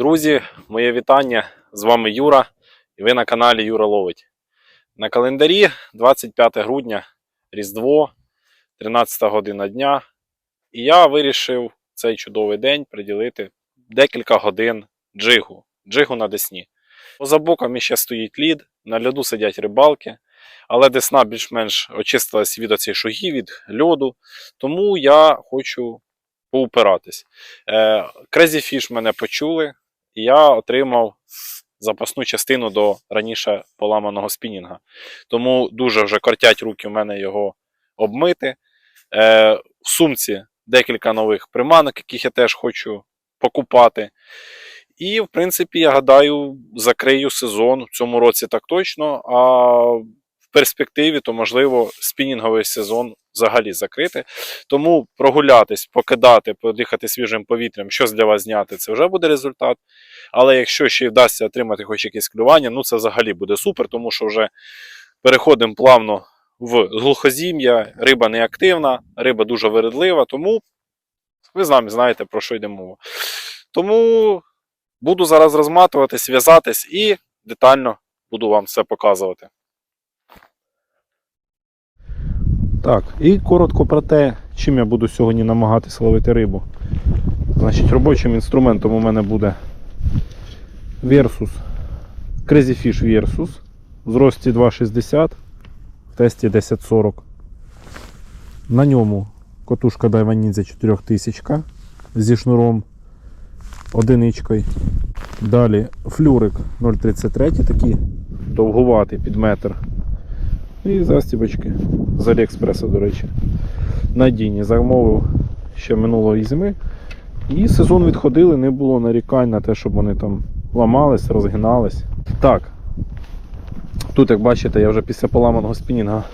Друзі, моє вітання. З вами Юра, і ви на каналі Юра Ловить. На календарі 25 грудня, Різдво, 13 година дня. І я вирішив цей чудовий день приділити декілька годин джигу, джигу на Десні. Поза боком ще стоїть лід, на льоду сидять рибалки, але Десна більш-менш очистилась від оцих шугів, від льоду. Тому я хочу поупиратись. Crazy Fish мене почули, і я отримав запасну частину до раніше поламаного спінінга. Тому дуже вже кортять руки в мене його обмити. Е, в сумці декілька нових приманок, яких я теж хочу покупати. І, в принципі, я гадаю, закрию сезон в цьому році так точно. А перспективі, то можливо, спінінговий сезон взагалі закрити. Тому прогулятись, покидати, подихати свіжим повітрям, щось для вас зняти, це вже буде результат. Але якщо ще й вдасться отримати хоч якесь клювання, ну це взагалі буде супер, тому що вже переходимо плавно в глухозім'я, риба неактивна, риба дуже вередлива, тому ви з нами знаєте, про що йде мова. Тому буду зараз розматуватись, в'язатись і детально буду вам все показувати. Так, і коротко про те, чим я буду сьогодні намагатися ловити рибу. Значить, робочим інструментом у мене буде Versus Crazy Fish Versus в зрості 2,60, в тесті 10,40. На ньому котушка Daiwa 4000 зі шнуром одиничкою. Далі флюрик 0,33, такий довгуватий під метр. І застібочки з Аліекспреса, до речі. Надійні замовив ще минулої зими. І сезон відходили, не було нарікань на те, щоб вони там ламались, розгинались. Так. Тут, як бачите, я вже після поламаного спінінга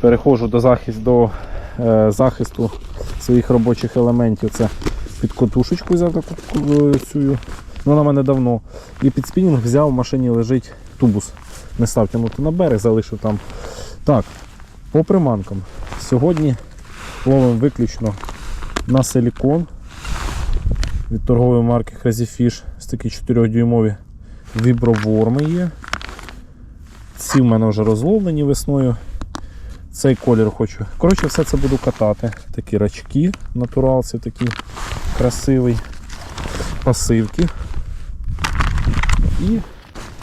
переходжу до, захист, до е, захисту своїх робочих елементів. Це під котушечку взяв таку е, цю. Вона в мене давно. І під спінінг взяв, в машині лежить тубус. Не став тягнути на берег, залишив там. Так, по приманкам. Сьогодні ловимо виключно на силікон від торгової марки Crazy Fish. Ось такі 4-дюймові віброворми є. Ці в мене вже розловлені весною. Цей колір хочу. Коротше, все це буду катати. Такі рачки натуралці, такі красивий. Пасивки. І,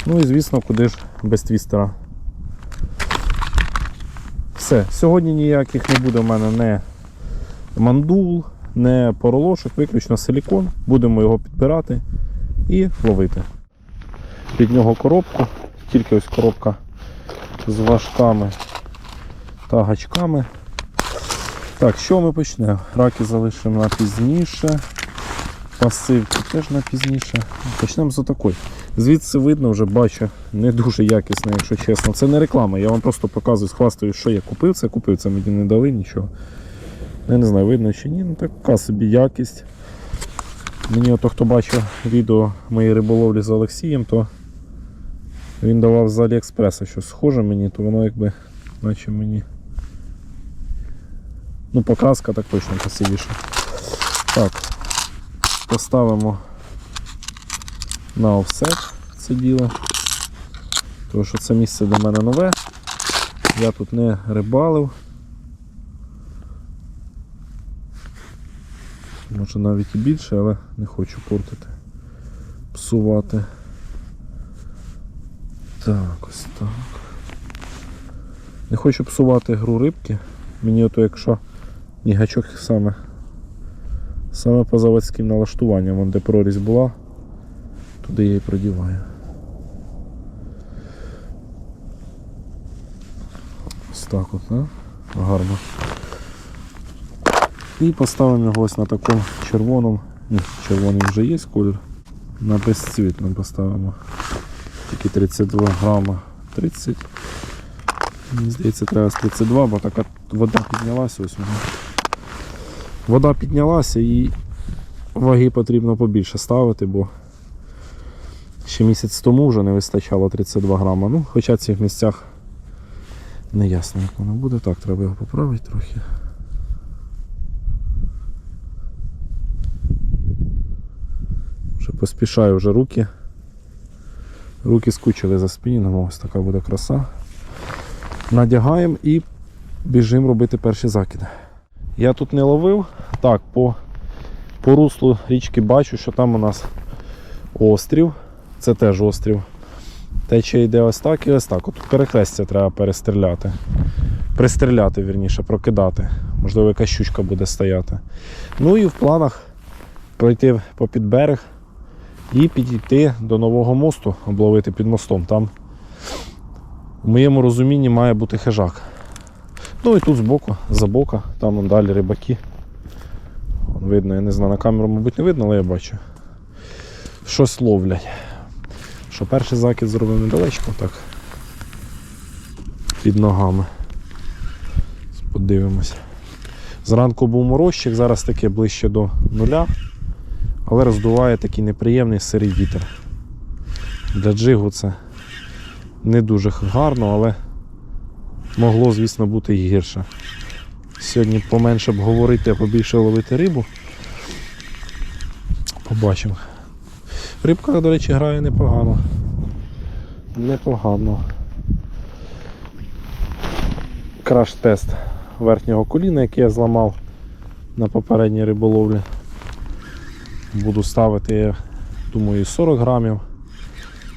ну і звісно, куди ж без твістера. Все, сьогодні ніяких не буде в мене не мандул, не поролошок, виключно силікон. Будемо його підбирати і ловити. Під нього коробку, тільки ось коробка з важками та гачками. Так, що ми почнемо? Раки залишимо на пізніше. Пасивки теж на пізніше. Почнемо з отакої. Звідси видно, вже бачу, не дуже якісно, якщо чесно. Це не реклама, я вам просто показую, схвастую, що я купив. Це купив, це мені не дали нічого. Я не знаю, видно чи ні, ну така собі якість. Мені ото хто бачив відео моєї риболовлі з Олексієм, то він давав з Аліекспреса щось схоже мені, то воно якби наче мені. Ну, покраска так точно красивіша. Так, поставимо на офсет це діло. Тому що це місце для мене нове. Я тут не рибалив. Може навіть і більше, але не хочу портити, псувати. Так, ось так. Не хочу псувати гру рибки. Мені ото якщо і гачок саме саме по заводським налаштуванням, де прорізь була, туди я її продіваю. Ось так от, да? гарно. І поставимо його ось на такому червоному, ні, червоний вже є колір, на безцвітному поставимо. Тільки 32 грама 30. Мені здається, треба з 32, бо така вода піднялася ось. Вода піднялася і ваги потрібно побільше ставити, бо ще місяць тому вже не вистачало 32 грама. Ну, хоча в цих місцях не ясно, як воно буде. Так, треба його поправити трохи. Вже поспішаю вже руки. Руки скучили за спінінгом, ось така буде краса. Надягаємо і біжимо робити перші закиди. Я тут не ловив. Так, по, по руслу річки бачу, що там у нас острів. Це теж острів. Течія йде ось так і ось так. От перехрестя треба перестріляти. Пристріляти, вірніше, прокидати. Можливо, якась щучка буде стояти. Ну і в планах пройти попід берег і підійти до нового мосту, обловити під мостом. Там, в моєму розумінні, має бути хижак. Ну і тут збоку, за бока, там далі рибаки. Вон Видно, я не знаю, на камеру, мабуть, не видно, але я бачу. Щось ловлять. Що перший закид зробив недалечко, так. Під ногами. Подивимось. Зранку був морозчик, зараз таке ближче до нуля, але роздуває такий неприємний сирий вітер. Для джигу це не дуже гарно, але могло, звісно, бути і гірше. Сьогодні поменше б говорити, а побільше ловити рибу. Побачимо. Рибка, до речі, грає непогано. Непогано. Краш-тест верхнього коліна, який я зламав на попередній риболовлі. Буду ставити, думаю, 40 грамів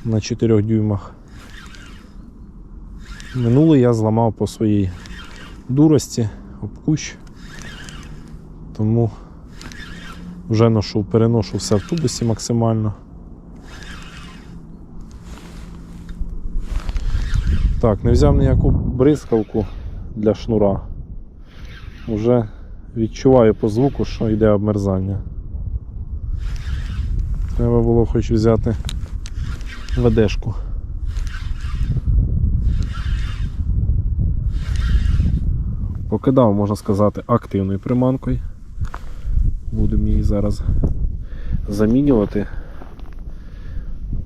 на 4 дюймах. Минулий я зламав по своїй дурості об кущ. Тому вже ношу, переношу все в тубусі максимально. Так, не взяв ніяку бризкавку для шнура. Уже відчуваю по звуку, що йде обмерзання. Треба було хоч взяти ведешку. Покидав, можна сказати, активною приманкою. Будемо її зараз замінювати,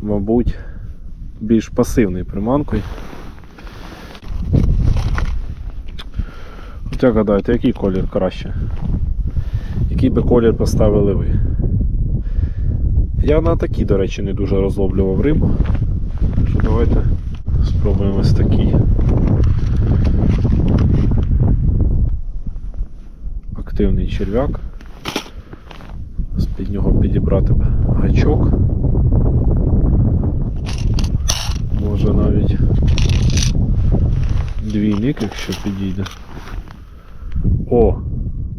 мабуть, більш пасивною приманкою. От як гадаєте, який колір краще? Який би колір поставили ви? Я на такі, до речі, не дуже розловлював рибу. Що давайте спробуємо ось такий. Активний черв'як. З-під нього підібрати гачок. Може навіть двійник, якщо підійде. О!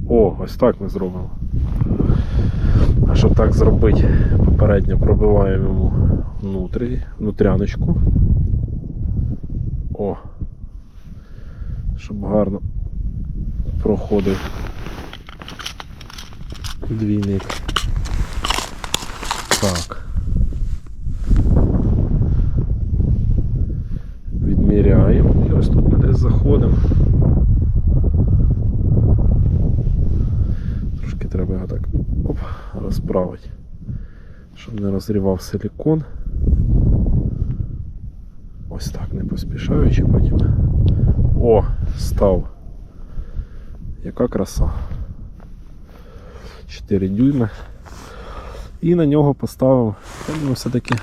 О, ось так ми зробимо. А щоб так зробити, попередньо пробиваємо йому внутрі, внутряночку. О! Щоб гарно проходив двійник. Так. Відміряємо і ось тут ми десь заходимо. Трошки треба його так оп, розправити, щоб не розрівав силікон. Ось так, не поспішаючи потім. О, став. Яка краса. 4 дюйми. І на нього поставив, думаю, все-таки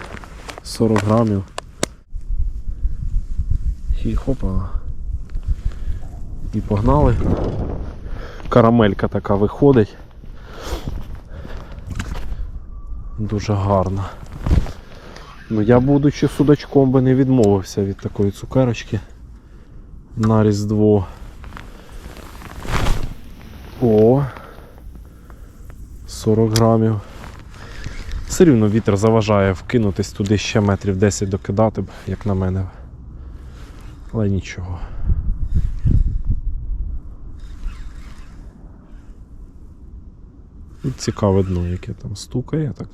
40 грамів. І хопа. І погнали. Карамелька така виходить. Дуже гарна. Ну я, будучи судачком, би не відмовився від такої цукерочки на Різдво. О! 40 грамів. Все рівно вітер заважає вкинутись туди ще метрів 10 докидати б, як на мене. Але нічого. І цікаве дно, яке там стукає так.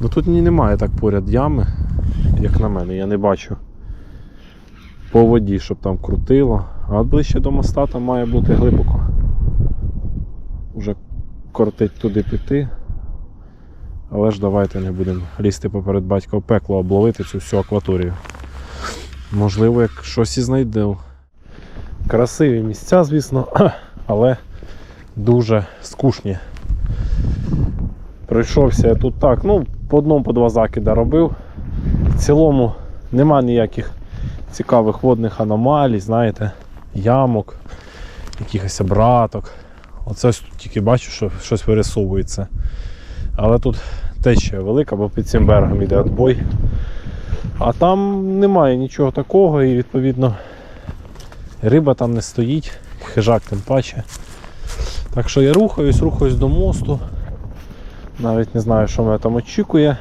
Ну тут ні немає так поряд ями, як на мене, я не бачу по воді, щоб там крутило. А ближче до моста там має бути глибоко. Уже кортить туди піти. Але ж давайте не будемо лізти поперед батька в пекло, обловити цю всю акваторію. Можливо, як щось і знайду. Красиві місця, звісно, але дуже скучні. Пройшовся я тут так, ну, по одному, по два закида робив. В цілому нема ніяких цікавих водних аномалій, знаєте, ямок, якихось обраток. Оце ось тут тільки бачу, що щось вирисовується. Але тут течія велика, бо під цим берегом йде отбой. А там немає нічого такого і відповідно риба там не стоїть, хижак тим паче. Так що я рухаюсь, рухаюсь до мосту. Навіть не знаю, що мене там очікує.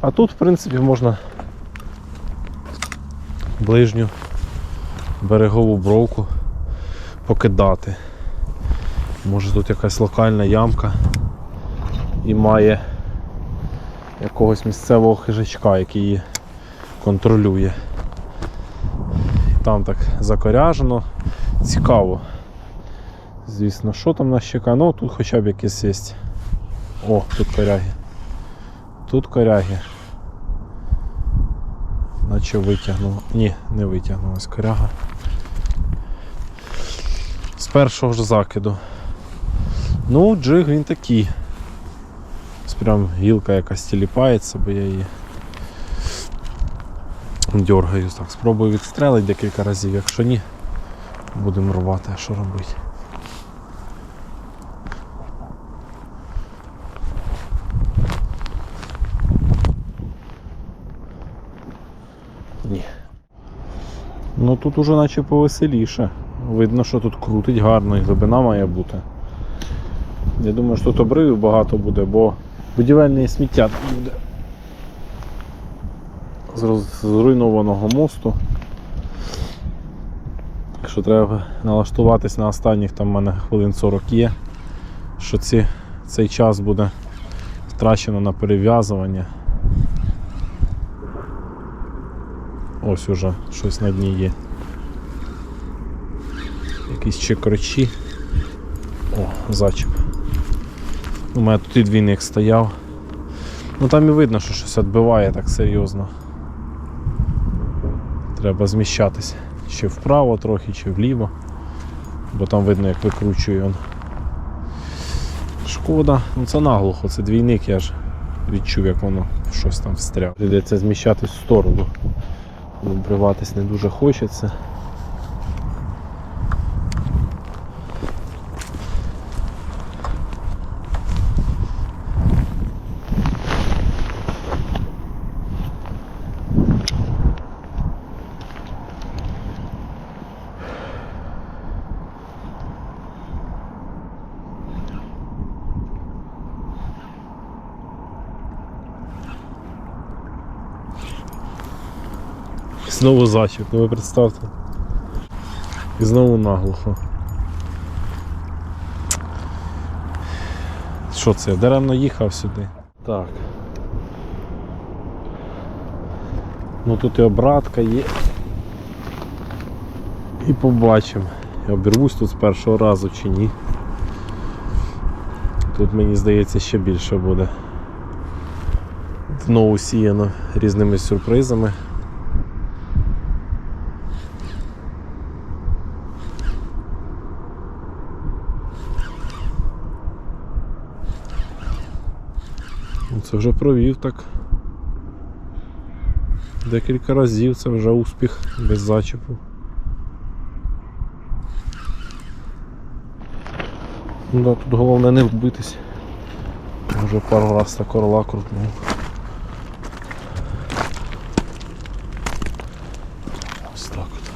А тут, в принципі, можна ближню берегову бровку покидати. Може тут якась локальна ямка і має якогось місцевого хижачка, який її контролює. Там так закоряжено. Цікаво. Звісно, що там нас чекає? Ну тут хоча б якийсь є. О, тут коряги. Тут коряги. Наче витягнув. Ні, не витягнулась коряга. З першого ж закиду. Ну, джиг він такий. Ось Прям гілка якась тіліпається, бо я її дергаю. Так, спробую відстрелити декілька разів, якщо ні, будемо рвати, що робити. Тут уже наче повеселіше. Видно, що тут крутить гарно і глибина має бути. Я думаю, що тут обривів багато буде, бо будівельне сміття буде. З зруйнованого мосту. Так що треба налаштуватись на останніх там в мене хвилин 40 є, що ці, цей час буде втрачено на перев'язування. Ось уже щось на дні є. Якісь чекричі. О, зачіп. У мене тут і двійник стояв. Ну там і видно, що щось відбиває так серйозно. Треба зміщатися. Чи вправо трохи, чи вліво. Бо там видно, як викручує він. Шкода, ну це наглухо, це двійник, я ж відчув, як воно щось там встряв. Прийдеться зміщатись в сторону. Обриватись не дуже хочеться. Знову зачіп, ну ви представте. І знову наглухо. Що це? Я даремно їхав сюди. Так. Ну тут і обратка є. І побачимо. Я обірвусь тут з першого разу чи ні. Тут мені здається ще більше буде. Дно усіяно різними сюрпризами. Це вже провів так. Декілька разів це вже успіх без зачіпу. Ну да, тут головне не вбитись. Вже пару раз так орла крутнув. Ось так от.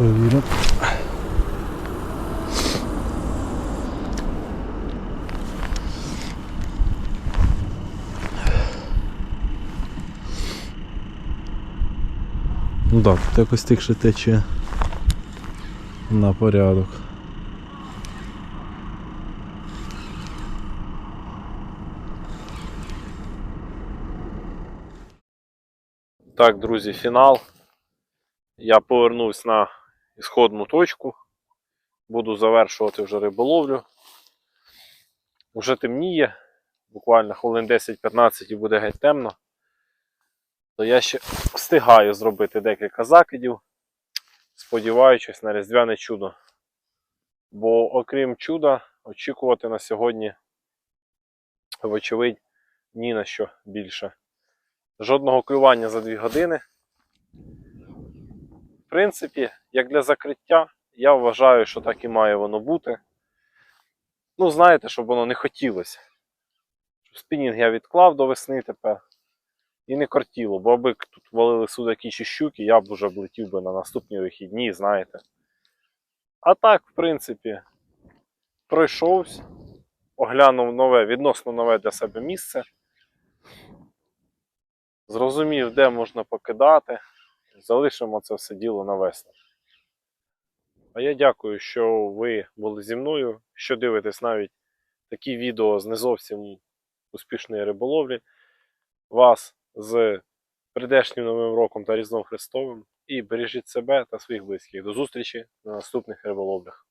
Зараз. Ну так, тут якось тихше тече на порядок. Так, друзі, фінал. Я повернусь на ісходну точку. Буду завершувати вже риболовлю. Уже темніє, буквально хвилин 10-15 і буде геть темно. То я ще встигаю зробити декілька закидів, сподіваючись на різдвяне чудо. Бо окрім чуда, очікувати на сьогодні, вочевидь, ні на що більше. Жодного клювання за 2 години. Принципі, як для закриття, я вважаю, що так і має воно бути. Ну, знаєте, щоб воно не хотілося. Спінінг я відклав до весни тепер. І не кортіло, бо аби тут валили судаки чи щуки, я б уже влетів би на наступні вихідні, знаєте. А так, в принципі, пройшовся, оглянув нове, відносно нове для себе місце. Зрозумів, де можна покидати. Залишимо це все діло на весну. А я дякую, що ви були зі мною, що дивитесь навіть такі відео з не зовсім успішної риболовлі. Вас з прийдешнім Новим роком та Різдвом Христовим. І бережіть себе та своїх близьких. До зустрічі на наступних риболовлях.